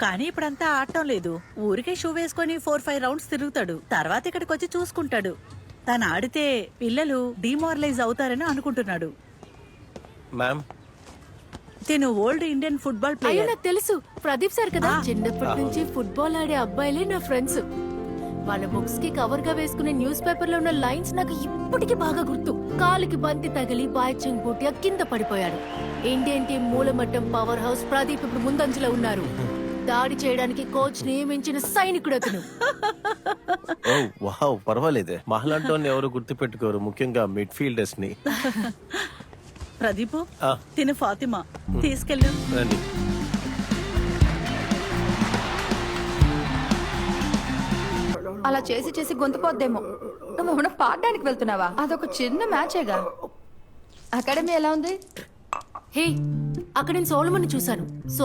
కానీ ఇప్పుడంతా ఆడటం లేదు. ఊరికే షూ వేసుకొని ఫోర్ ఫైవ్ రౌండ్స్ తిరుగుతాడు. తర్వాత ఇక్కడికి వచ్చి చూసుకుంటాడు. తను ఆడితే పిల్లలు డిమారలైజ్ అవుతారని అనుకుంటున్నాడు. మ్యామ్? తిను ఓల్డ్ ఇండియన్ ఫుట్బాల్ అయ్యో ప్లేయర్. నాకు తెలుసు. ప్రదీప్ సార్ కదా? చిన్నప్పటి నుంచి ఫుట్బాల్ ఆడే అబ్బాయిలే నా ఫ్రెండ్స్. వాళ్ళ బుక్స్కి కవర్గా వేసుకునే న్యూస్ పేపర్లో ఉన్న లైన్స్ నాకు ఇప్పటికీ బాగా గుర్తు. కాలుకి బంతి తగిలి బాయ్చింగ్ బూటియా కింద పడిపోయాడు. ఇండియన్ టీం మూలమట్టం పవర్ హౌస్ ప్రదీప్ ఇప్పుడు ముందంజలో ఉన్నారు. దాడి చేయడానికి కోచ్ నియమించిన సైనికుడు అతను. ఓ వావ్ పర్వాలేదే. మహలాంటోని ఎవరు గుర్తుపెట్టుకోరు ముఖ్యంగా మిడ్ ఫీల్డర్స్ని ప్రదీపు ఆ, తిను ఫాతిమా. తీసుకెళ్ళు. రండి. అలా చేసి చేసి గొంతుపోద్దేమో నువ్వు ఏమైనా పాడడానికి వెళ్తున్నావా? అదొక చిన్న మ్యాచేగా. అకాడమీ ఎలా ఉంది? హే అక్కడ నేను సోలమన్ చూశాను.